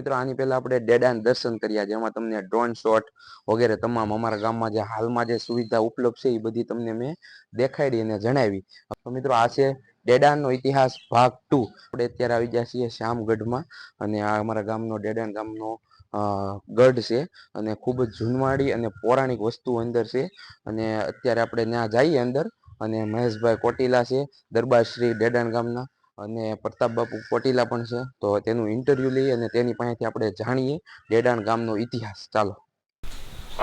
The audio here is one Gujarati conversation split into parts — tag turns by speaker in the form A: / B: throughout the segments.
A: મિત્રો, આની પહેલા આપણે ડેડાન દર્શન કર્યા જેમાં તમને ડ્રોન શોટ વગેરે તમામ અમારા ગામમાં જે હાલમાં જે સુવિધા ઉપલબ્ધ છે, એ બધી તમને મેં દેખાડી અને જણાવી. મિત્રો, આ છે ડેડાનનો ઇતિહાસ ભાગ ટુ આપણે અત્યારે આવી ગયા છીએ શ્યામગઢમાં અને આ અમારા ગામનો ડેડાન ગામનો ગઢ છે અને ખૂબ જ જૂનવાડી અને પૌરાણિક વસ્તુ અંદર છે. અને અત્યારે આપણે ત્યાં જઈએ અંદર અને મહેશભાઈ કોટીલા છે, દરબાર શ્રી ડેડાન ગામના. અને પ્રતાપ બાપુ કોટીલા પણ છે. તો તેનું ઇન્ટરવ્યુ લઈએ અને તેની પાસેથી આપણે જાણીએ ડેડાણ ગામનો ઇતિહાસ. ચાલો.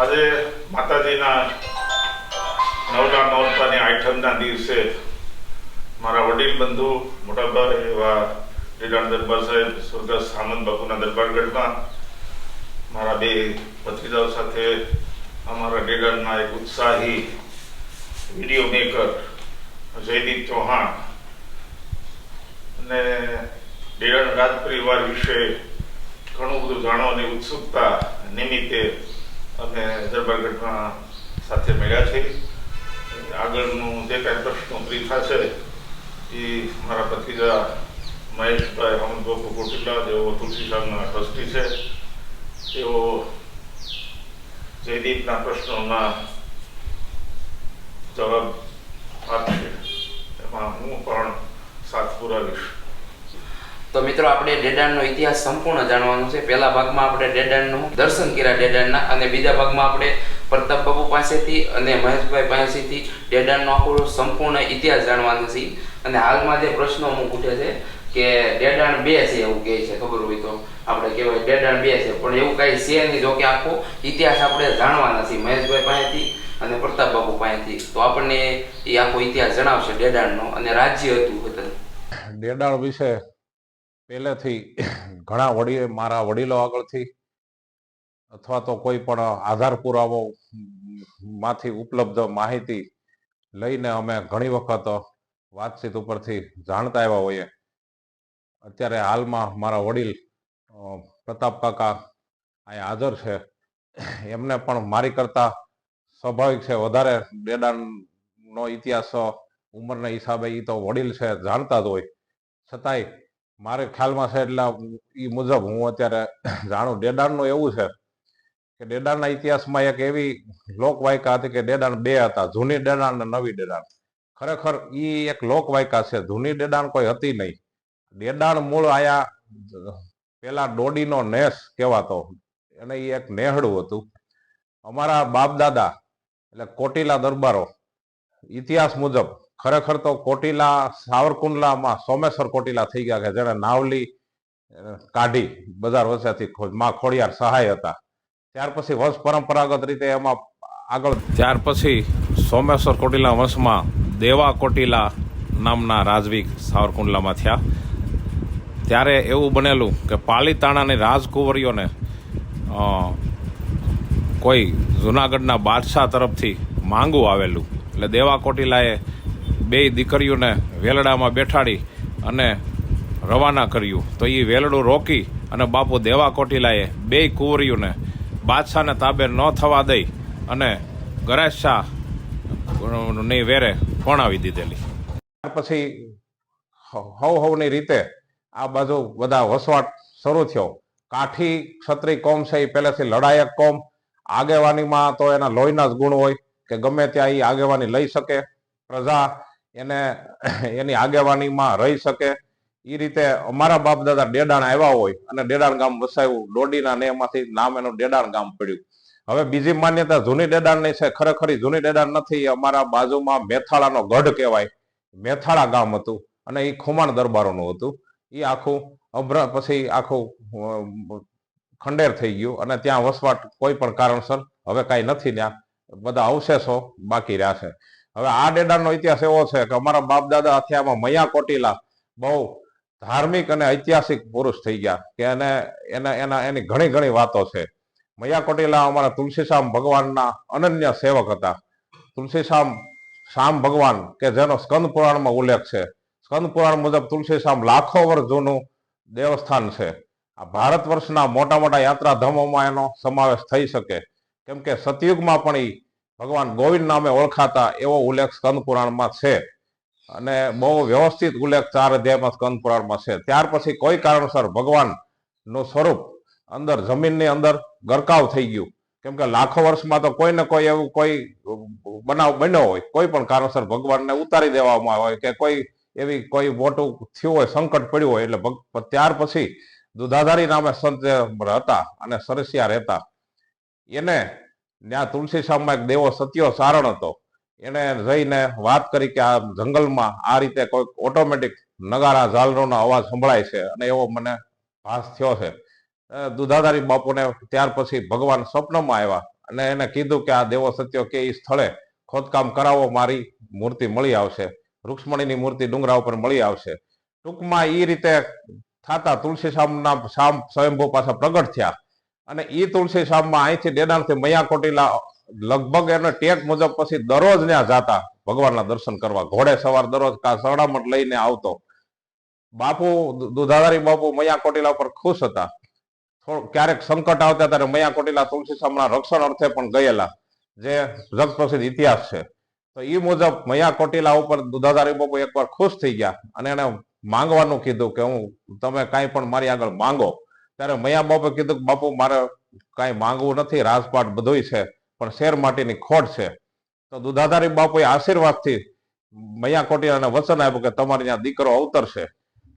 B: આજે માતાજીના નવના નોરતાની આઠમના દિવસે મારા વડીલ બંધુ, મોટાભાઈ એવા ડેડાણ દરબાર સાહેબ, સ્વર્ગસ્થ સામંત બાપુના દરબારગઢમાં મારા બે ભત્રીજાઓ સાથે અમારા ડેડાણના એક ઉત્સાહી વીડિયો મેકર જયદીપ ચૌહાણ અને ડેરણ રાજ પરિવાર વિશે ઘણું બધું જાણવાની ઉત્સુકતા નિમિત્તે અમે દરબારગઢમાં સાથે મળ્યા છે. આગળનું જે કાંઈ પ્રશ્નો ફ્રી થશે એ મારા પતિજા મહેશભાઈ હમદબાપુ કોટીલા જેઓ તુલસીશામના ટ્રસ્ટી છે, તેઓ જયદીપના પ્રશ્નોના જવાબ આપશે. એમાં હું પણ સાથ પુરાવીશ.
C: તો મિત્રો, આપણે ડેડાણનો ઇતિહાસ સંપૂર્ણ જાણવાનો છે. પહેલા ભાગમાં આપણે ડેડાણનું દર્શન કર્યા ડેડાણના અને બીજા ભાગમાં આપણે પ્રતાપ પાસેથી અને મહેશભાઈ પાસેથી ડેડાણનો આખો સંપૂર્ણ ઇતિહાસ જાણવાનો છે. અને હાલમાં જે પ્રશ્નો અમુક ઉઠે છે કે ડેડાણ બે છે એવું કહે છે. ખબર હોય તો આપણે કહેવાય ડેડાણ બે છે. પણ એવું કાંઈ છે નહીં જો કે આખો ઇતિહાસ આપણે જાણવાના છીએ મહેશભાઈ પાસેથી અને પ્રતાપ બાબુ પાસેથી. તો આપણને એ આખો ઇતિહાસ જણાવશે ડેડાણનો અને રાજ્ય હતું હતું.
D: ડેડાણ વિશે પહેલેથી ઘણા વડીલ, મારા વડીલો આગળથી અથવા તો કોઈ પણ આધાર પુરાવો માંથી ઉપલબ્ધ માહિતી લઈને અમે ઘણી વખત વાતચીત ઉપરથી જાણતા આવ્યા હોઈએ. અત્યારે હાલમાં મારા વડીલ પ્રતાપ કાકા અહીંયા હાજર છે. એમને પણ મારી કરતા સ્વાભાવિક છે, વધારે ડેડાનો ઇતિહાસ, ઉંમરના હિસાબે એ તો વડીલ છે, જાણતા જ હોય. છતાંય મારે ખ્યાલમાં છે એટલે એ મુજબ હું અત્યારે જાણું. ડેડાણનું એવું છે કે ડેડાણના ઇતિહાસમાં એક એવી લોકવાયકા હતી કે ડેડાણ બે હતા, જૂની ડેડાણ અને નવી ડેડાણ. ખરેખર એ એક લોકવાયકા છે, જૂની ડેડાણ કોઈ હતી નહીં. ડેડાણ મૂળ આયા પેલા ડોડીનો નેસ કહેવાતો અને એ એક નેહડું હતું. અમારા બાપ દાદા એટલે કોટીલા દરબારો, ઇતિહાસ મુજબ ખરેખર તો કોટીલા, સાવરકુંડલામાં સોમેશ્વર કોટીલા થઈ ગયા કે જેણે નાવલી કાઢી બજાર વસ્યાથી મા ખોડિયાર સહાય હતા. ત્યાર પછી વંશ પરંપરાગત રીતે એમાં આગળ ત્યાર પછી સોમેશ્વર કોટીલા વંશમાં દેવા કોટીલા નામના રાજવી સાવરકુંડલામાં થયા. ત્યારે એવું બનેલું કે પાલીતાણાની રાજકુંવરીઓને કોઈ જુનાગઢના બાદશાહ તરફથી માંગવું આવેલું. એટલે દેવા કોટીલાએ બે દીકરીઓને વેલડામાં બેઠાડી અને રવાના કર્યું. તો એ વેલડું રોકી અને બાપુ દેવા કોટીલાએ બે કુંવરીઓને બાદશાહને તાબે ન થવા દઈ અને ગરાજની વેરે ફોણાવી દીધેલી. પછી હવ હવની રીતે આ બાજુ બધા વસવાટ શરૂ થયો. કાઠી ક્ષત્રિય કોમ છે એ પહેલેથી લડાયક કોમ. આગેવાનીમાં તો એના લોહીના જ ગુણ હોય કે ગમે ત્યાં એ આગેવાની લઈ શકે. પ્રજા એને, એની આગેવાનીમાં રહી શકે. એ રીતે અમારા બાપ દાદા ડેડાણ આવ્યા હોય અને ડેડાણ ગામ વસાવ્યું ડોડીના નેમાંથી નામ એનું ડેડાણ ગામ પડ્યું. હવે બીજી માન્યતા જૂની ડેડાણની છે. ખરેખર જૂની ડેડાણ નથી અમારા બાજુમાં મેથાળાનો ગઢ કહેવાય. મેથાળા ગામ હતું અને એ ખુમાણ દરબારોનું હતું. એ આખું અભ્ર, પછી આખું ખંડેર થઈ ગયું અને ત્યાં વસવાટ કોઈ પણ કારણસર હવે કાંઈ નથી ત્યાં બધા અવશેષો બાકી રહ્યા છે. હવે આ ડેડાનો ઇતિહાસ એવો છે કે અમારા બાપ દાદા અથિયામાં મયા કોટીલા બહુ ધાર્મિક અને ઐતિહાસિક પુરુષ થઈ ગયા કે એને, એના એના, એની ઘણી ઘણી વાતો છે. મૈયા કોટીલા અમારા તુલસીશામ ભગવાનના અનન્ય સેવક હતા. તુલસીશામ શામ ભગવાન કે જેનો સ્કંદ પુરાણમાં ઉલ્લેખ છે. સ્કંદ પુરાણ મુજબ તુલસીશામ લાખો વર્ષ જૂનું દેવસ્થાન છે. આ ભારત વર્ષના મોટા મોટા યાત્રાધામોમાં એનો સમાવેશ થઈ શકે. કેમ કે સતયુગમાં પણ ઈ ભગવાન ગોવિંદ નામે ઓળખાતા એવો ઉલ્લેખ સ્કંદ પુરાણમાં છે. અને બહુ વ્યવસ્થિત ઉલ્લેખ ચાર અધ્યાયમાં સ્કંદ પુરાણમાં છે. ત્યાર પછી કોઈ કારણસર ભગવાનનું સ્વરૂપ અંદર, જમીનની અંદર ગરકાવ થઈ ગયું. કેમ કે લાખો વર્ષમાં તો કોઈ ને કોઈ એવું કોઈ બનાવ બન્યો હોય. કોઈ પણ કારણસર ભગવાનને ઉતારી દેવામાં હોય કે કોઈ એવી કોઈ મોટું થયું હોય, સંકટ પડ્યું હોય એટલે ત્યાર પછી દુધાધારી નામે સંત હતા અને સરસિયા રહેતા. એને ત્યાં તુલસી શ્યામમાં એક દેવો સત્યો સારણ હતો. એને જઈને વાત કરી કે આ જંગલમાં આ રીતે કોઈ ઓટોમેટિક નગારા, ઝાલરોનો અવાજ સંભળાય છે અને એવો મને ભાસ થયો છે. દુધાધારી બાપુને ત્યાર પછી ભગવાન સ્વપ્નમાં આવ્યા અને એને કીધું કે આ દેવો સત્યો કે એ સ્થળે ખોદકામ કરાવો, મારી મૂર્તિ મળી આવશે. રૂક્ષ્મણીની મૂર્તિ ડુંગરા ઉપર મળી આવશે. ટૂંકમાં એ રીતે થાતા તુલસી શામના શામ સ્વયંભૂ પાછા પ્રગટ થયા. અને ઈ તુલસી શ્યામમાં અહીંથી ડેડાણથી મૈયા કોટીલા લગભગ એને ટેક મુજબ પછી દરરોજ ત્યાં જાતા ભગવાનના દર્શન કરવા. ઘોડે સવાર દરરોજ કા સડામટ લઈને આવતો. બાપુ દુધાધારી બાપુ મૈયા કોટીલા ઉપર ખુશ હતા. ક્યારેક સંકટ આવતા ત્યારે મૈયા કોટીલા તુલસી શ્યામના રક્ષણ અર્થે પણ ગયેલા. જે જગ પ્રસિદ્ધ ઇતિહાસ છે. તો એ મુજબ મૈયા કોટીલા ઉપર દુધાધારી બાપુ એકવાર ખુશ થઈ ગયા અને એને માંગવાનું કીધું કે હું, તમે કાંઈ પણ મારી આગળ માંગો. ત્યારે મૈયા બાપે કીધું બાપુ, મારે કાંઈ માંગવું નથી, રાજપાટ બધુંય છે, પણ શેર માટીની ખોટ છે. તો દુધાધારી બાપુએ આશીર્વાદથી મૈયા કોટિયાને વચન આપ્યું કે તમારે ત્યાં દીકરો અવતરશે.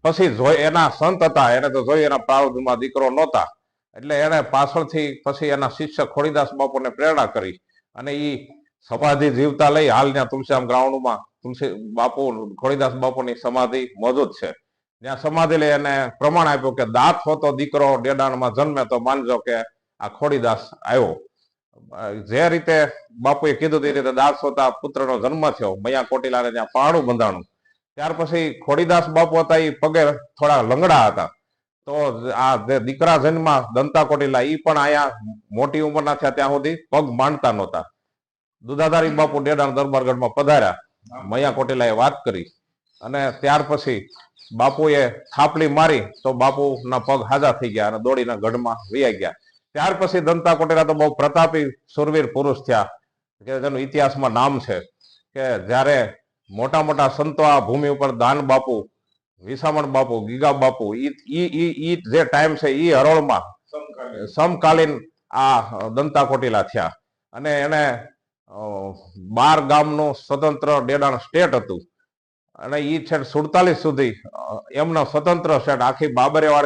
D: પછી જોઈ એના સંત હતા, એને તો જોઈ એના પ્રારંભમાં દીકરો નહોતા. એટલે એને પાછળથી પછી એના શિષ્ય ખોડીદાસ બાપુને પ્રેરણા કરી અને એ સમાધિ જીવતા લઈ હાલ ત્યાં તુલસીરામ ગ્રાઉન્ડમાં તુલસી બાપુ, ખોડીદાસ બાપુની સમાધિ મોજૂદ છે. ત્યાં સમાધિ લઈ અને પ્રમાણ આપ્યું કે દાંત હોતો દીકરો ડેડાણમાં જન્મે તો માનજો કે આ ખોડીદાસ આવ્યો. જે રીતે બાપુએ કીધું તે રીતે દાસ હોતા પુત્રનો જન્મ થયો. મૈયા કોટીલાને ત્યાં પાણું બંધાણું. ત્યાર પછી ખોડીદાસ બાપુ હતા એ પગે થોડા લંગડા હતા. તો આ જે દીકરા જન્મા દંતા કોટીલા એ પણ આયા મોટી ઉંમરના થયા ત્યાં સુધી પગ માંડતા નહોતા. દુધાધારી બાપુ ડેડાણ દરબારગઢમાં પધાર્યા. મૈયા કોટીલાએ વાત કરી અને ત્યાર પછી બાપુએ થાપલી મારી તો બાપુના પગ હાજા થઈ ગયા અને દોડીને ગઢમાં વ્યાઈ ગયા. ત્યાર પછી દંતા કોટેરા તો બહુ પ્રતાપી સુરવીર પુરુષ થયા, કે જેનું ઇતિહાસમાં નામ છે, કે જ્યારે મોટા મોટા સંતો આ ભૂમિ ઉપર દાન બાપુ, વિસામણ બાપુ, ગીગા બાપુ, ઈ જે ટાઈમ છે ઈ હરોળમાં સમકાલીન આ દંતા કોટીલા થયા. અને એને બાર ગામનું સ્વતંત્ર ડેડાણ સ્ટેટ હતું. અને એ છેક સુડતાલીસ સુધી એમનો સ્વતંત્ર છે આખી બાબરેવાડ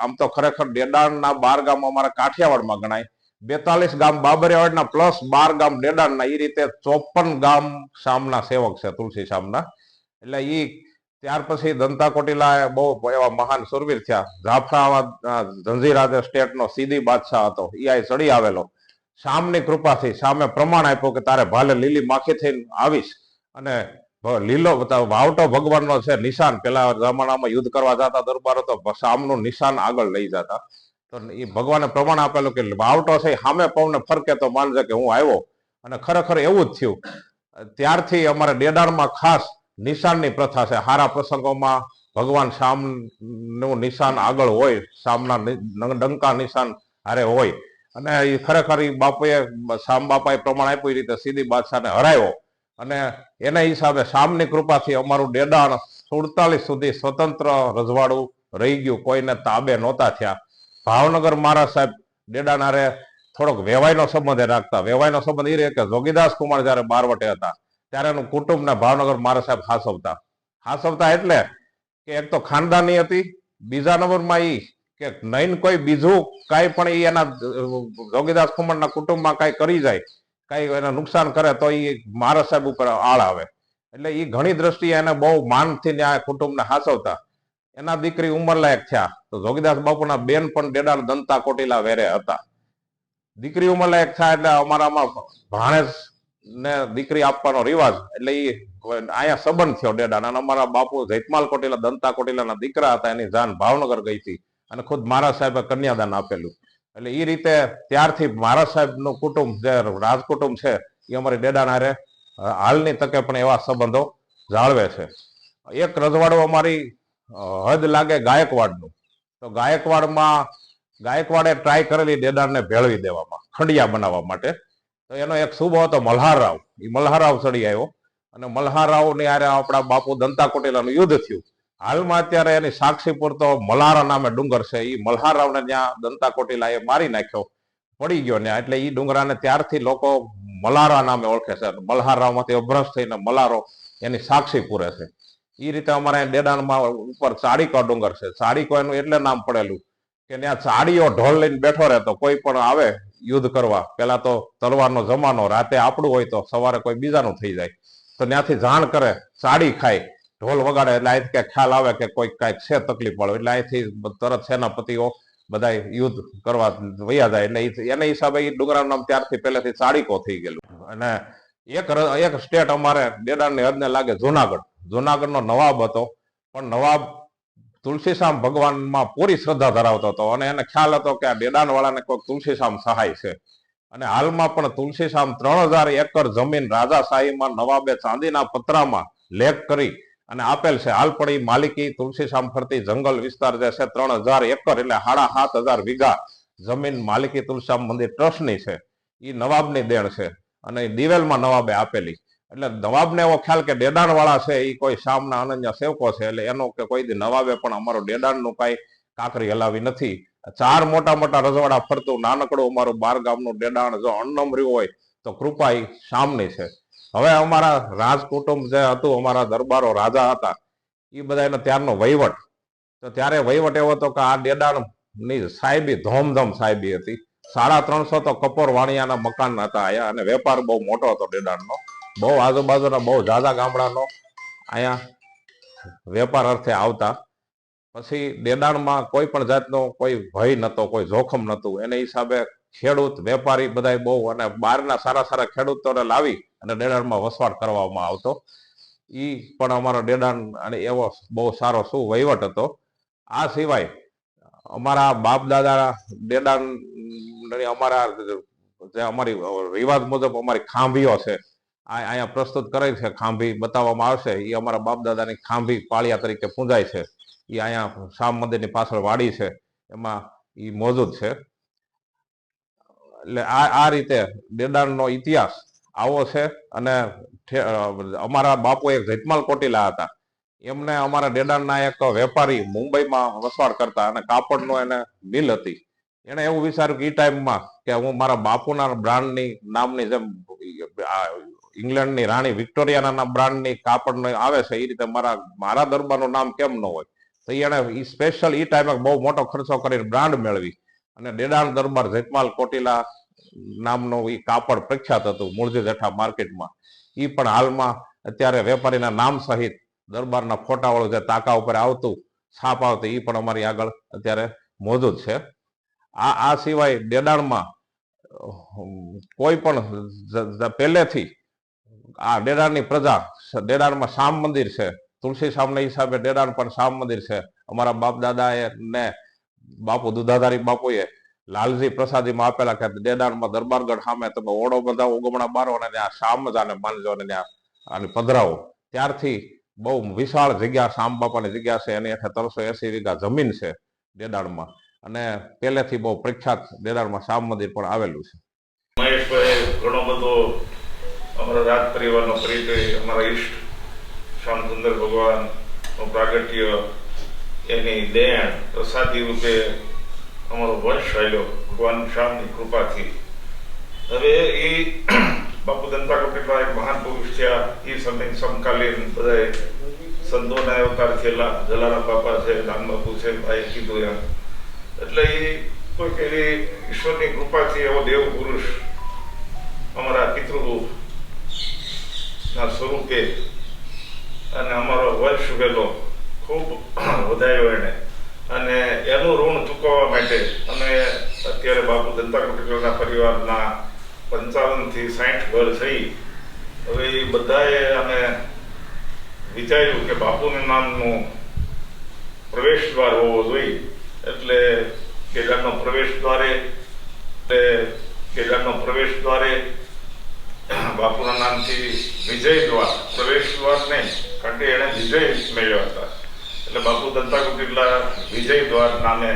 D: આમ તો ખરેખર ડેડાણના બાર ગામ અમારા કાઠિયાવાડમાં ગણાય. બેતાલીસ ગામ બાબરેવાડના પ્લસ બાર ગામ ડેડાણના એ રીતે ચોપન ગામ શામના સેવક છે તુલસી શામના. એટલે એ ત્યાર પછી દંતા કોટીલા બહુ એવા મહાન સુરવીર થયા. જાફરાબાદ અ, જંજીરા જે સ્ટેટનો સીધી બાદશાહ હતો. એ આ ચડી આવેલો. શામની કૃપાથી સામે પ્રમાણ આપ્યો કે તારે ભાલે લીલી માખી થઈને આવીશ. અને લીલો વાવટો ભગવાનનો છે નિશાન. પેલા જમાનામાં યુદ્ધ કરવા જતા દરબારો તો સામનું નિશાન આગળ લઈ જતા. તો એ ભગવાને પ્રમાણ આપેલું કે વાવટો છે સામે પવને ફરકે તો માનજે કે હું આવ્યો. અને ખરેખર એવું જ થયું. ત્યારથી અમારે ડેડાણમાં ખાસ નિશાનની પ્રથા છે. હારા પ્રસંગોમાં ભગવાન શામનું નિશાન આગળ હોય, શામના ડંકા નિશાન હારે હોય. અને એ ખરેખર એ બાપુએ શામ બાપાએ પ્રમાણ આપ્યું એ રીતે સીધી બાદશાહને હરાયો. અને એના હિસાબે શામની કૃપાથી અમારું ડેડાણ સુડતાલીસ સુધી સ્વતંત્ર રજવાડું રહી ગયું. કોઈને તાબે નહોતા થયા. ભાવનગર મહારાજ સાહેબ ડેડાણ થોડોક વેવાઈનો સંબંધ એ રાખતા. વેવાઈનો સંબંધ એ રહે કે જોગીદાસ કુમાર જયારે બારવટે હતા, ત્યારે એનું કુટુંબને ભાવનગર મહારાજ સાહેબ હાસવતા. હાસવતા એટલે કે એક તો ખાનદાની હતી, બીજા નંબરમાં ઈ કે નહીં કોઈ બીજું કાંઈ પણ એના જોગીદાસ કુમારના કુટુંબમાં કાંઈ કરી જાય કાંઈ એને નુકસાન કરે તો એ મારા સાહેબ ઉપર આળ આવે. એટલે એ ઘણી દ્રષ્ટિએ એને બહુ માનથી ન્યા કુટુંબને હાસવતા. એના દીકરી ઉંમરલાયક થયા. તો જોગીદાસ બાપુના બેન પણ ડેડાણ દંતા કોટીલા વેરે હતા. દીકરી ઉંમરલાયક થયા એટલે અમારામાં ભાણેજ ને દીકરી આપવાનો રિવાજ. એટલે એ અહીંયા સંબંધ થયો ડેડાણ અને અમારા બાપુ જૈતમાલ કોટીલા, દંતા કોટીલાના દીકરા હતા. એની જાન ભાવનગર ગઈ હતી. અને ખુદ મહારાજ સાહેબે કન્યાદાન આપેલું. એટલે એ રીતે ત્યારથી મહારાજ સાહેબનું કુટુંબ જે રાજકુટુંબ છે એ અમારી ડેડાનારે હાલની તકે પણ એવા સંબંધો જાળવે છે. એક રજવાડું અમારી હદ લાગે ગાયકવાડનું. તો ગાયકવાડમાં, ગાયકવાડે ટ્રાય કરેલી ડેડાણને ભેળવી દેવામાં, ખંડિયા બનાવવા માટે. તો એનો એક શુભ હતો મલ્હારરાવ. એ મલ્હારરાવ ચડી આવ્યો. અને મલ્હારરાવની આરે આપણા બાપુ દંતા કોટેલાનું યુદ્ધ થયું. હાલમાં અત્યારે એની સાક્ષી પૂરતો મલ્હારા નામે ડુંગર છે. એ મલ્હારાવને ત્યાં દંતા કોટીલા એ મારી નાખ્યો. પડી ગયો ને એટલે એ ડુંગરાને ત્યારથી લોકો મલ્હારા નામે ઓળખે છે. મલ્હારામાંથી અભ્રંશ થઈને મલારો એની સાક્ષી પૂરે છે. એ રીતે અમારે અહીં ડેડાણમાં ઉપર ચાડીકો ડુંગર છે. ચાડીકો એનું એટલે નામ પડેલું કે ત્યાં ચાડીઓ ઢોલ લઈને બેઠો રહેતો કોઈ પણ આવે યુદ્ધ કરવા. પેલા તો તલવારનો જમાનો, રાતે આપણું હોય તો સવારે કોઈ બીજાનું થઈ જાય. તો ત્યાંથી જાણ કરે ચાડી ખાય. ઢોલ વગાડે એટલે અહીંથી ખ્યાલ આવે કે કોઈ કાંઈક છે તકલીફ વાળો. એટલે અહીંથી તરત સેનાપતિઓ બધા યુદ્ધ કરવા વયા જાય. એટલે એના હિસાબે એ ડુંગરાનું નામ ત્યારથી પહેલેથી સાડીકો થઈ ગયેલું. અને એક એક સ્ટેટ અમારે દેડાણની હદને લાગે જુનાગઢ. જુનાગઢનો નવાબ હતો. પણ નવાબ તુલસીશામ ભગવાનમાં પૂરી શ્રદ્ધા ધરાવતો હતો. અને એને ખ્યાલ હતો કે આ ડેડાણ વાળાને કોઈ તુલસીશામ સહાય છે. અને હાલમાં પણ તુલસીશામ ત્રણ હજાર એકર જમીન રાજાશાહીમાં નવાબે ચાંદીના પતરામાં લેખ કરી અને આપેલ છે હાલ પણ માલિકી તુલસીશામ ફરતી જંગલ વિસ્તાર જે છે, ત્રણ હજાર એકર, એટલે સાડા સાત હજાર વીઘા જમીન માલિકી તુલસીશામ મંદિર ટ્રસ્ટની છે. એ નવાબની દેણ છે અને દિવેલમાં નવાબે આપેલી. એટલે નવાબને એવો ખ્યાલ કે ડેડાણવાળા છે એ કોઈ શામના અનન્ય સેવકો છે, એટલે એનો કે કોઈ નવાબે પણ અમારો ડેડાણનું કાંઈ કાંકરી હલાવી નથી. ચાર મોટા મોટા રજવાડા ફરતું નાનકડું અમારું બાર ગામનું ડેડાણ જો અણનમર્યું હોય, તો કૃપા એ શામની છે. હવે અમારા રાજકુટુંબ જે હતું, અમારા દરબારો રાજા હતા એ બધા એનો ત્યારનો વહીવટ. તો ત્યારે વહીવટ એવો હતો કે આ ડેડાની સાહેબી, ધોમધમ સાહેબી હતી. સાડા ત્રણસો તો કપોર વાણિયાના મકાન હતા અહીંયા, અને વેપાર બહુ મોટો હતો ડેડાણનો. બહુ આજુબાજુના બહુ ઝાઝા ગામડાનો અહીંયા વેપાર અર્થે આવતા. પછી ડેડાણમાં કોઈ પણ જાતનો કોઈ ભય નહોતો, કોઈ જોખમ નહોતું. એને હિસાબે ખેડૂત, વેપારી બધા બહુ અને બહારના સારા સારા ખેડૂતોને લાવી અને ડેડાણમાં વસવાટ કરવામાં આવતો. એ પણ અમારો ડેડાણ અને એવો બહુ સારો શું વહીવટ હતો. આ સિવાય અમારા બાપ દાદા ડેડાણ અમારા જે અમારી રિવાજ મુજબ અમારી ખાંભીઓ છે, આ અહીંયા પ્રસ્તુત કરેલ છે, ખાંભી બતાવવામાં આવશે. એ અમારા બાપ દાદાની ખાંભી પાળિયા તરીકે પૂંજાય છે. એ અહીંયા શામ મંદિરની પાછળ વાડી છે. એમાં એ મોજૂદ છે. એટલે આ આ રીતે દેડાણનો ઇતિહાસ આવો છે અને અમારા બાપુ એક જૈતમાલ કોટીલા હતા. એમને અમારા દેડાણના એક વેપારી મુંબઈમાં વસવાટ કરતા અને કાપડનો એને મિલ હતી. એને એવું વિચાર્યું કે એ ટાઈમમાં કે હું મારા બાપુના બ્રાન્ડની નામની જેમ ઇંગ્લેન્ડની રાણી વિક્ટોરિયાના બ્રાન્ડની કાપડનો આવે છે એ રીતે મારા મારા દરબારનું નામ કેમ ન હોય. તો એને સ્પેશિયલ એ ટાઈમે બહુ મોટો ખર્ચો કરીને બ્રાન્ડ મેળવી. અને દેડાણ દરબાર જેતમાલ કોટીલા નામનું ઈ કાપડ પ્રખ્યાત હતું મૂળજી જેઠા માર્કેટમાં. ઈ પણ હાલમાં અત્યારે વેપારીના નામ સહિત દરબારના ફોટાવાળું જે તાકા ઉપર આવતું, છાપ આવતી, ઈ પણ અમારી આગળ અત્યારે મોજૂદ છે. આ આ સિવાય ડેડાણમાં કોઈ પણ પહેલેથી આ ડેડાણની પ્રજા ડેડાણમાં શામ મંદિર છે. તુલસી શામના હિસાબે ડેડાણ પણ શામ મંદિર છે. અમારા બાપ દાદાએ ને બાપુ દુધાધારી બાપુએ લાલજી પ્રસાદીમાં આપેલા કે ડેડાણમાં દરબારગઢ સામે તમે ઓળો બધા ઉગમણા બારો અને ત્યાં શામ માનજો અને ત્યાં પધરાવો. ત્યારથી બહુ વિશાળ જગ્યા શામ બાપાની જગ્યા છે, એની હેઠળ ત્રણસો એસી વીઘા જમીન છે ડેડાણમાં અને પહેલેથી બહુ પ્રખ્યાત ડેડાણમાં શામ મંદિર પણ આવેલું છે.
B: મહેશભાઈ ઘણો બધો અમારા રાજ પરિવારનો પરિચય, અમારા ઈષ્ટ શ્યામસુંદર ભગવાનનું પ્રાગટ્ય એની દેણ પ્રસાદી રૂપે અમારો વંશ ચાલ્યો ભગવાન શ્યામની કૃપાથી. હવે એ બાપુ દંતા કેટલા એક મહાન પુરુષ થયા એ સમય સમકાલીન બધા સંતોના અવતાર થયેલા, જલારામ બાપા છે, રામ બાપુ છે ભાઈ કીધું એમ. એટલે એ કોઈક એવી ઈશ્વરની કૃપાથી એવો દેવ પુરુષ અમારા પિતૃરૂપ ના સ્વરૂપે અને અમારો વંશ વેલો ખૂબ વધાર્યો એને અને એનું ઋણ ચૂકવવા માટે અમે અત્યારે બાપુ જનતા કુટીરના પરિવારના પંચાવનથી સાઠ ઘર થઈ. હવે એ બધાએ અમે વિચાર્યું કે બાપુના નામનું પ્રવેશ દ્વાર હોવો જોઈએ. એટલે કેદારનો પ્રવેશ દ્વારે, એટલે કેદારનો પ્રવેશ દ્વારે બાપુના નામથી વિજય દ્વાર, પ્રવેશ દ્વાર નહીં, કારણ કે એણે વિજય મેળવ્યા હતા. એટલે બાપુ દત્તા કુટીલા વિજય દ્વાર નામે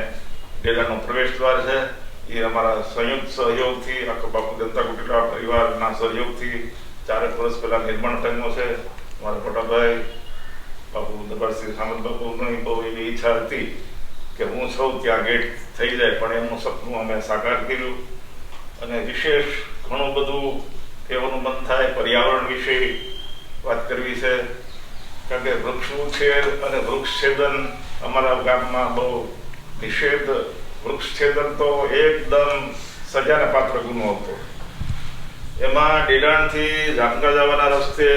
B: ડેલાનો પ્રવેશ દ્વાર છે. એ અમારા સંયુક્ત સહયોગથી, આખો બાપુ દત્તા કુટીલા પરિવારના સહયોગથી ચારેક વર્ષ પહેલા નિર્માણ થયો છે. મારા મોટાભાઈ, બાપુ દરબારશ્રી સામંત બાપુની બહુ એવી ઈચ્છા હતી કે હું સૌ ત્યાં ગેટ થઈ જાય, પણ એમનું સપનું અમે સાકાર કર્યું. અને વિશેષ ઘણું બધું કહેવાનું મન થાય, પર્યાવરણ વિશે વાત કરવી છે. કારણ કે વૃક્ષ ઉછેર અને વૃક્ષ છેદન અમારા ગામમાં બહુ નિષેધ. વૃક્ષ છેદન તો એકદમ સજાને પાત્ર ગુનો હતો. એમાં ડેડાણથી ઝાપકા જવાના રસ્તે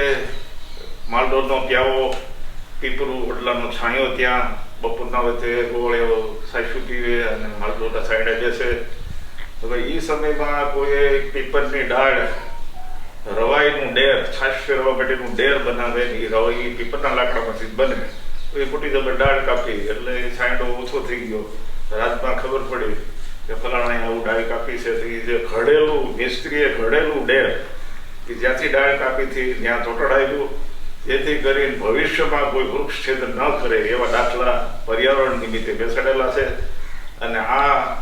B: માલડોરનો પ્યાવો પીપરું વડલાનો છાંયો ત્યાં બપોરના વચ્ચે ગોળેઓ સાસુ પીવે અને માલડોરના સાઈડે બેસે. તો એ સમયમાં કોઈ પીપરની ડાળ રવાઈનું ડેર, છાશ ફેરવા માટેનું ડેર બનાવે એ રવાઈ પીપરના લાકડામાંથી જ બને. તો એ મોટી જબર ડાળ કાપી, એટલે એ છાંયડો ઓછો થઈ ગયો. રાતમાં ખબર પડી કે ફલાણાએ આવું ડાળ કાપી છે, તો એ જે ઘડેલું, મિસ્ત્રીએ ઘડેલું ડેર કે જ્યાંથી ડાળ કાપી હતી, ત્યાં ચોટડાયેલું જેથી કરીને ભવિષ્યમાં કોઈ વૃક્ષ છેદન ન કરે એવા દાખલા પર્યાવરણ નિમિત્તે બેસાડેલા છે. અને આ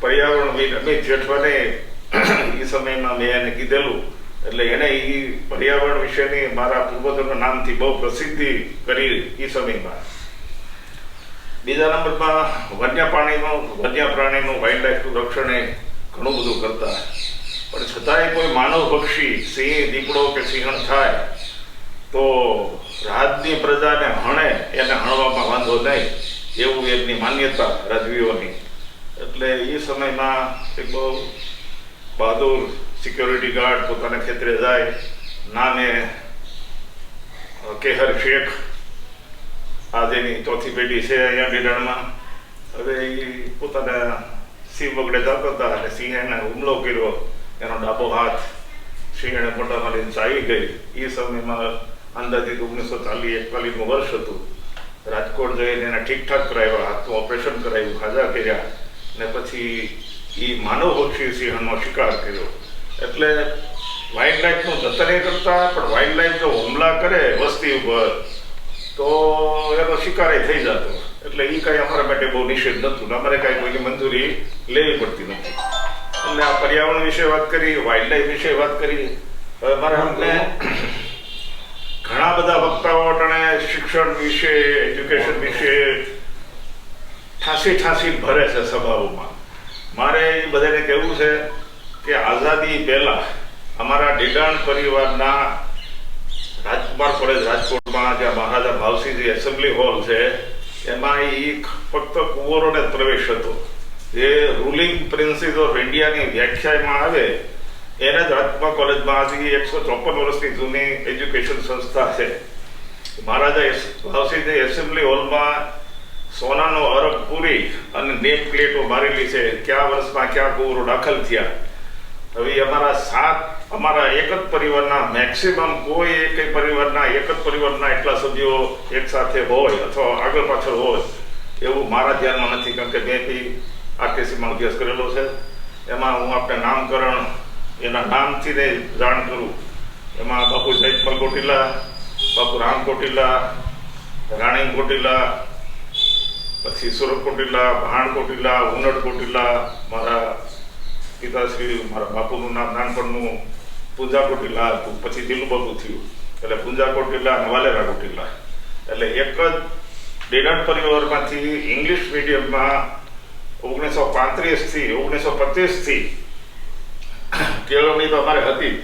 B: પર્યાવરણ વિદ અમિત જેઠવાને એ સમયમાં મેં એને કીધેલું એટલે એને એ પર્યાવરણ વિશેની મારા પૂર્વજોના નામથી બહુ પ્રસિદ્ધિ કરી એ સમયમાં. બીજા નંબરમાં વન્ય પ્રાણીનું વન્ય પ્રાણીનું વાઇલ્ડ લાઈફનું રક્ષણ એ ઘણું બધું કરતા. પણ છતાંય કોઈ માનવ પક્ષી, સિંહ, દીપડો કે સિંહણ થાય, તો રાજની પ્રજાને હણે, એને હણવામાં વાંધો નહીં, એવું એમની માન્યતા રાજવીઓની. એટલે એ સમયમાં એક બહુ બહાદુર સિક્યોરિટી ગાર્ડ પોતાના ખેતરે જાય નામે કેહર શેખ, આજેની ચોથી પેઢી છે અહીંયા ડેડાણમાં હવે એ પોતાના સિંહ વગડે જતા હતા અને સિંહે એને હુમલો કર્યો, એનો ડાબો હાથ સિંહણે મોઢામાં લઈને ચાવી ગઈ. એ સમયમાં અંદાજિત ઓગણીસો ચાલીસ એકતાલીસનું વર્ષ હતું. રાજકોટ જઈને એને ઠીકઠાક કરાવ્યા, હાથનું ઓપરેશન કરાવ્યું, ખાજા કર્યા. ને પછી એ માનવ પક્ષી સિંહણનો શિકાર કર્યો. એટલે વાઇલ્ડ લાઈફનું જતન એ કરતા, પણ વાઇલ્ડ લાઈફ જો હુમલા કરે વસ્તી ઉપર, તો એનો શિકાર થઈ જતો. એટલે એ કાંઈ અમારા માટે બહુ નિષેધ નહોતું. ને અમારે કાંઈ કોઈની મંજૂરી લેવી પડતી નથી. એટલે આ પર્યાવરણ વિશે વાત કરી વાઇલ્ડ લાઈફ વિશે વાત કરી, હવે મારે અમને ઘણા બધા વક્તાઓ અટાણે શિક્ષણ વિશે એજ્યુકેશન વિશે ઠાંસી ઠાંસી ભરે છે સભાઓમાં. મારે એ બધાને કહેવું છે કે આઝાદી પહેલા અમારા ડેડાણ પરિવારના રાજકુમાર કોલેજ રાજકોટમાં જ્યાં મહારાજા ભાવસિંહજી એસેમ્બલી હોલ છે, એમાં એ ફક્ત કુંવરોને પ્રવેશ હતો. જે રૂલિંગ પ્રિન્સિસ ઓફ ઇન્ડિયાની વ્યાખ્યામાં આવે, એને જ રાજકુમાર કોલેજમાં આજે એકસો ચોપન વર્ષની જૂની એજ્યુકેશન સંસ્થા છે. મહારાજા ભાવસિંહજી એસેમ્બલી હોલમાં સોનાનો અરબ પૂરી અને નેમ પ્લેટો મારેલી છે. કયા વર્ષમાં કયા કુંવરો દાખલ થયા? હવે અમારા સાત, અમારા એક જ પરિવારના મેક્સિમમ કોઈ એક પરિવારના, એક જ પરિવારના એટલા સભ્યો એક સાથે હોય અથવા આગળ પાછળ હોય, એવું મારા ધ્યાનમાં નથી, કારણ કે મેં બી આરટીસીમાં અભ્યાસ કરેલો છે. એમાં હું આપણે નામકરણ, એના નામથી ને જાણ કરું. એમાં બાપુ જયપાલ કોટીલા બાપુ રામ કોટીલા રાણી કોટીલા પછી સુરત કોટીલા ભાણ કોટીલા ઉનડ કોટીલા મારા પિતાશ્રી, મારા બાપુનું નામ, નાનપણનું પૂંજા કોટીલા હતું. પછી દિલુ થયું. એટલે પૂંજા કોટીલા અને વાલેરા કોટીલા એટલે એક જ ડેડાટ પરિવારમાંથી ઇંગ્લિશ મીડિયમમાં ઓગણીસો પાંત્રીસથી ઓગણીસો પચીસથી કેળવણી તો અમારે હતી.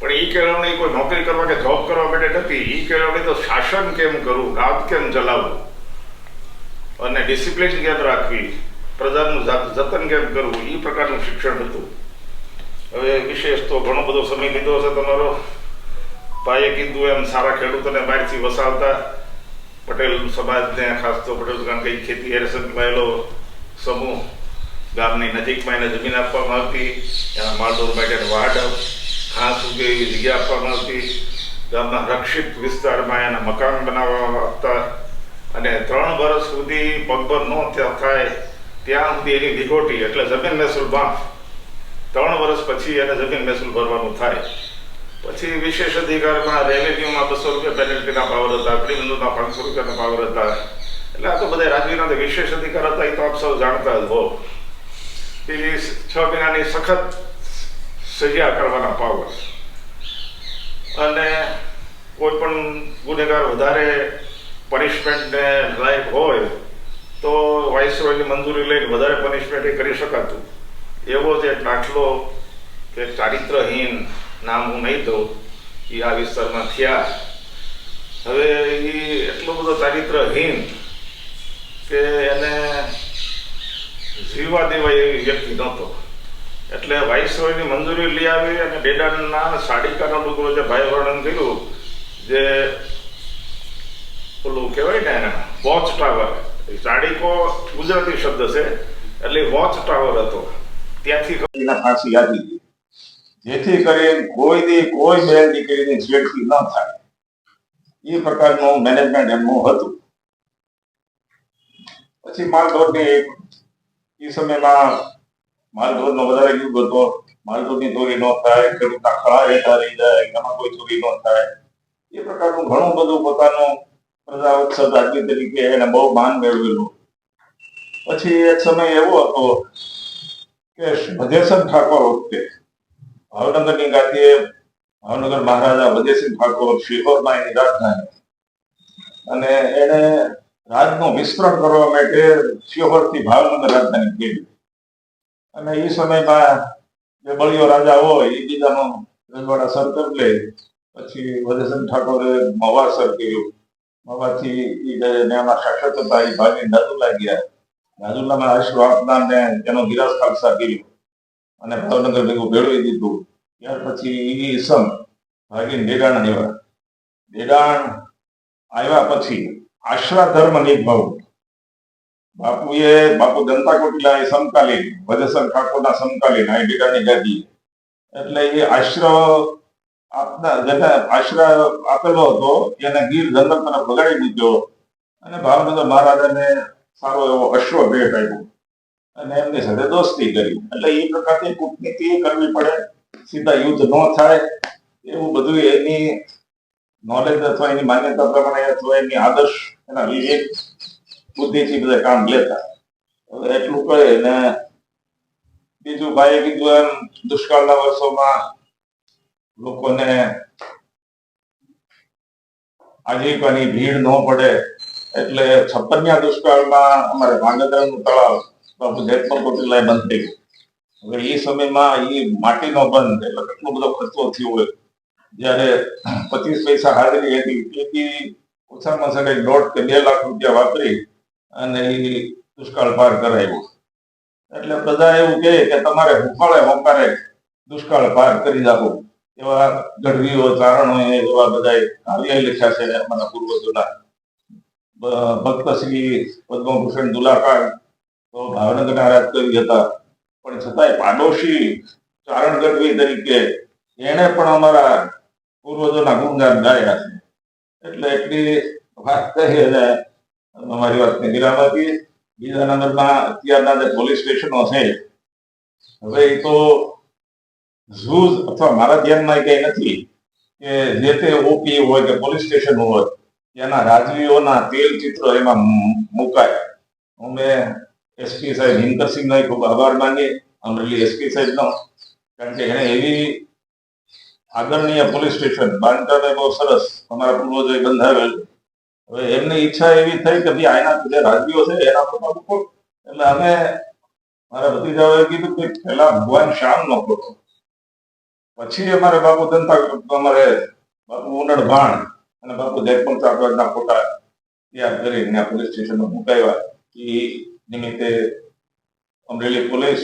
B: પણ એ કેળવણી કોઈ નોકરી કરવા કે જોબ કરવા માટે નથી. એ કેળવણી તો શાસન કેમ કરવું રાત કેમ ચલાવવું અને ડિસિપ્લિન કેમ રાખવી? પ્રજાનું જતન કેમ કરવું? એ પ્રકારનું શિક્ષણ હતું. હવે વિશેષ તો ઘણો બધો સમય લીધો હશે તમારો. ભાઈએ કીધું એમ, સારા ખેડૂતોને બહારથી વસાવતા. પટેલ સમાજને, ખાસ તો પટેલ કારણ કે ખેતી હારે સંકળાયેલો સમૂહ, ગામની નજીકમાં એને જમીન આપવામાં આવતી, એના માળદોર માટે વાડ ઘાસ ઉગે એવી જગ્યા આપવામાં આવતી, ગામના રક્ષિત વિસ્તારમાં એના મકાન બનાવવામાં આવતા. અને ત્રણ વર્ષ સુધી પગભર ન થાય ત્યાં સુધી એની વિગોટી એટલે જમીન મહેસૂલ બાંધ. ત્રણ વર્ષ પછી એને જમીન મહેસૂલ ભરવાનું થાય. પછી વિશેષ અધિકારમાં રેવન્યુમાં બસો રૂપિયા પેનલ્ટીના પાવર હતા ક્રિમિનલના પાંચસો રૂપિયાના પાવર હતા. એટલે આ તો બધા રાજવીના વિશેષ અધિકાર હતા, એ તો આપ સૌ જાણતા જ હો. એ છ મહિનાની સખત સજા કરવાના પાવર. અને કોઈ પણ ગુનેગાર વધારે
E: પનિશમેન્ટને લાયક હોય તો વાઇસરોયની મંજૂરી લઈને વધારે પનિશમેન્ટ એ કરી શકાતું. એવો જે દાખલો કે ચારિત્રહીન નામ હું નહીં દઉં, એ આ વિસ્તારમાં થયા. હવે એ એટલો બધો ચારિત્રહીન કે એને જીવવા દેવાય એવી વ્યક્તિ નહોતો. એટલે વાઇસરોયની મંજૂરી લઈ આવી અને બેડાના સાડિકાનો ડુકરો જે ભાઈ વર્ણન કર્યું, જે ઓલું કહેવાય ને એને, વોચ ટાવર સાડિકો ગુજરાતી શબ્દ છે, એટલે વોચ ટાવર હતો. ત્યાંથી
B: ફાંસી આપી દીધી જેથી કરીને કોઈ દી કોઈ બેન દીકરીની છેડતી ન થાય. એ પ્રકારનું મેનેજમેન્ટ એમનું હતું. પછી માલઢોરની એ સમયમાં માલઢોરનો વધારે યુગ હતો. માલઢોરની ચોરી ન થાય, ખેડૂતના ખળા રહેતા રહી જાય એમાં કોઈ ચોરી ન થાય. એ પ્રકારનું ઘણું બધું પોતાનું પ્રજા ઉત્સવ રાજ્ય તરીકે એને બહુ માન મેળવેલું. પછી એક સમય એવો હતો કે ભદેસન ઠાકોર વખતે ભાવનગરની ગાદીએ ભાવનગર મહારાજા ભદેસિંહ ઠાકોર શિહોરમાં એની રાજધાની. અને એને રાજનું વિસ્તરણ કરવા માટે શિહોરથી ભાવનગર રાજધાની કેવી અને એ સમયમાં જે બળિયો રાજા હોય એ બીજાનો રજવાડા સર કરી લે. પછી ભદેસન ઠાકોરે મવાસર કર્યું. જે એના શાસક હતા એ ભાગી દાદુલા ગયા. દાદુલામાં આશરો આપનાર તેનો ગિરાસ ખાલસા કર્યો. અને ભાવનગર ભેગું ભેળવી દીધું. ત્યાર પછી ઈસમ ભાગીને ડેડાણ આવ્યા. ડેડાણ આવ્યા પછી આશ્રા ધર્મ નિભાવ બાપુએ, બાપુ જનતા કોટલા એ સમકાલીન વજસન ઠાકોરના સમકાલીન, આ ડેડાની ગાદી. એટલે એ આશ્રય આપના જેને આશ્રય આપેલો હતો એને ગીર જંગલ તરફ બગાડી દીધો. અને ભાવનગર મહારાજાને સારો એવો અશ્વ ભેટ આપ્યો. અને એમની સાથે દોસ્તી કરી. એટલે એ પ્રકારની કૂટનીતિ કરવી પડે. સીધા યુદ્ધ ન થાય. એવું બધું એની નોલેજ અથવા એની માન્યતા પ્રમાણે અથવા એની આદર્શ, એના વિવેક, બુદ્ધિથી બધા કામ લેતા. હવે એટલું કહે ને બીજું ભાઈએ કીધું એમ દુષ્કાળના વર્ષોમાં લોકોને આજીવિકાની ભીડ ન પડે, એટલે છપ્પનિયા દુષ્કાળમાં અમારે ભાંગધરાનું તળાવ બાપુ જેતપર બંધ થઈ ગયું. હવે એ સમયમાં એ માટીનો બંધ, એટલે કેટલો બધો ખર્ચો થયો હોય. જ્યારે પચીસ પૈસા હાજરી હતી તેથી ઓછામાં ઓછા કંઈક દોઢ કે બે લાખ રૂપિયા વાપરી અને એ દુષ્કાળ પાર કરાવ્યો એટલે બધા એવું કે તમારે હુફાળે હોકારે દુષ્કાળ પાર કરી નાખો. એવા ગઢવીઓ, ચારણો એવા બધા કાવ્ય લખ્યા છે અમારા પૂર્વજોના ભક્ત શ્રી પદ્મભૂષણ દુલાકાર તો ભાવનગરના રાજકવિ હતા. પણ છતાંય પાડોશી ચારણ ગઢવી તરીકે એને પણ અમારા પૂર્વજોના ગુણગાન ગાયા છે. એટલે એટલી વાત કહી અને અમારી વાતને વિરામ આપીએ. બીજા નંબરમાં અત્યારના જે પોલીસ સ્ટેશનો છે, હવે એ તો ઝૂ અથવા મારા ધ્યાનમાં કઈ નથી કે જે તે ઓપી હોય કે પોલીસ સ્ટેશન હોય, ત્યાંના રાજવીઓના તેલ ચિત્ર એમાં મુકાય. અમે એસપી સાહેબ હિંકરસિંહનો ખૂબ આભાર માનીએ અમરેલી એસપી સાહેબનો, કારણ કે એને એવી આગળનીય પોલીસ સ્ટેશન, બાંધકામ બહુ સરસ, અમારા પૂર્વજોએ બંધાવેલ. હવે એમની ઈચ્છા એવી થઈ કે ભાઈ આના જે રાજવીઓ છે એના પર મૂકો એટલે અમે, મારા ભત્રીજાઓએ કીધું કે પહેલા ભગવાન શ્યામ નો ફોટો. પછી અમારે બાપુ ધંધા અમારે બાપુ ઉનડ ભાણ અને બાપુ જયપંત ચાકવાડના ફોટા તૈયાર કરીને પોલીસ સ્ટેશનમાં મુકાવ્યા એ નિમિત્તે Amreli police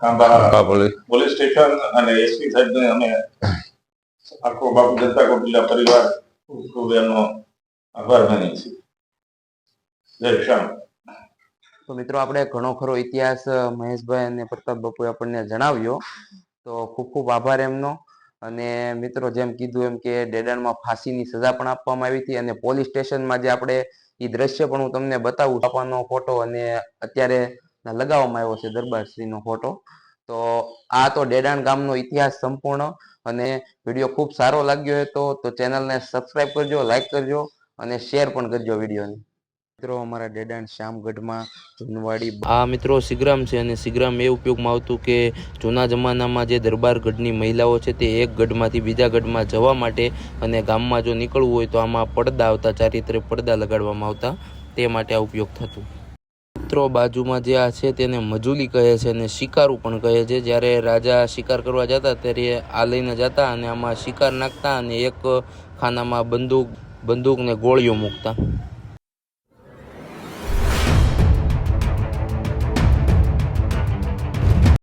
B: Khambha police. Station અને એસપી સાહેબને અમે આખો બાપુ જનતા કોટિલા પરિવાર ખૂબ ખૂબ એનો આભાર માની છીએ. જય શ્યામ
A: તો મિત્રો આપણે ઘણો ખરો ઇતિહાસ મહેશભાઈ અને પ્રતાપ બાપુએ આપણને જણાવ્યો. તો ખૂબ ખૂબ આભાર એમનો. અને મિત્રો જેમ કીધું એમ કે ડેડાણમાં ફાંસીની સજા પણ આપવામાં આવી હતી અને પોલીસ સ્ટેશનમાં જે આપણે એ દ્રશ્ય પણ હું તમને બતાવું પાપાનો ફોટો અને અત્યારે લગાવવામાં આવ્યો છે દરબારશ્રીનો ફોટો. તો આ તો ડેડાણ ગામનો ઇતિહાસ સંપૂર્ણ અને વીડિયો ખૂબ સારો લાગ્યો હતો. તો ચેનલને સબસ્ક્રાઈબ કરજો લાઈક કરજો અને શેર પણ કરજો વિડીયોને. મિત્રો, અમારા ડેડાન શ્યામગઢમાં જુનવાડી
C: આ મિત્રો સિગ્રામ છે અને સિગ્રામ એ ઉપયોગમાં આવતું કે જૂના જમાનામાં જે દરબાર ગઢની મહિલાઓ છે તે એક ગઢમાંથી બીજા ગઢમાં જવા માટે અને ગામમાં જો નીકળવું હોય તો આમાં પડદા આવતા ચારિત્રે પડદા લગાડવામાં આવતા. તે માટે આ ઉપયોગ થતું. મિત્રો, બાજુમાં જે આ છે તેને મજૂલી કહે છે અને શિકારું પણ કહે છે. જ્યારે રાજા શિકાર કરવા જતા ત્યારે આ લઈને જતા અને આમાં શિકાર નાખતા અને એક ખાનામાં બંદૂક બંદૂક ને ગોળીઓ મૂકતા.